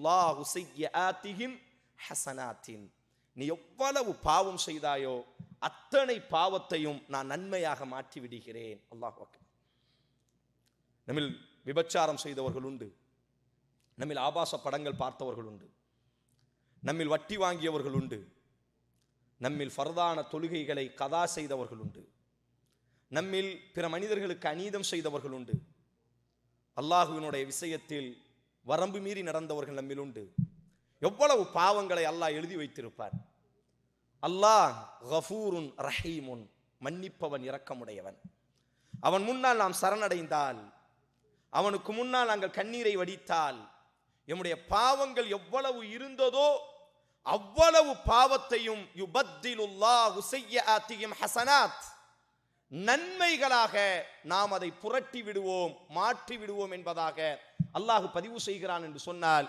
யுபத்திலுல்லாஹு செய்யாத்திஹிம் ஹசனாத்தின் நீ எவ்வளவு பாவம் செய்தாயோ அத்தனை பாவத்தையும் நான் நன்மையாக மாற்றி விடுகிறேன் அல்லாஹ் நம்மில் விபச்சாரம் செய்தவர்கள் உண்டு நம்மில் ஆபாச படங்கள் பார்த்தவர்கள் உண்டு நம்மில் வட்டி வாங்கியவர்கள் உண்டு நம்மில் ஃபர்தான தொழுகைகளை கதா செய்தவர்கள் உண்டு நம்மில் பிற மனிதர்களுக்கு அநீதம் செய்தவர்கள் உண்டு அல்லாஹுவினுடைய விஷயத்தில் வரம்பு மீறி நடந்தவர்கள் நம்மில் உண்டு. எவ்வளவு பாவங்களை அல்லாஹ் எழுதி வைத்திருப்பார். அல்லாஹ் கஃபூருன் ரஹீமுன் மன்னிப்பவன் இரக்கமுடையவன். அவன் முன்னால் நாம் சரணடைந்தால் அவனுக்கு முன்னால் நாங்கள் கண்ணீரை வடித்தால் எம்முடைய பாவங்கள் எவ்வளவு இருந்ததோ அவ்வளவு பாவத்தையும் யுபத்திலுல்லாஹு செய்யாத்தியும் ஹசனாத். நன்மைகளாக நாம் அதை புரட்டி விடுவோம் மாற்றி விடுவோம் என்பதாக அல்லாஹ் பதிவு செய்கிறான் என்று சொன்னால்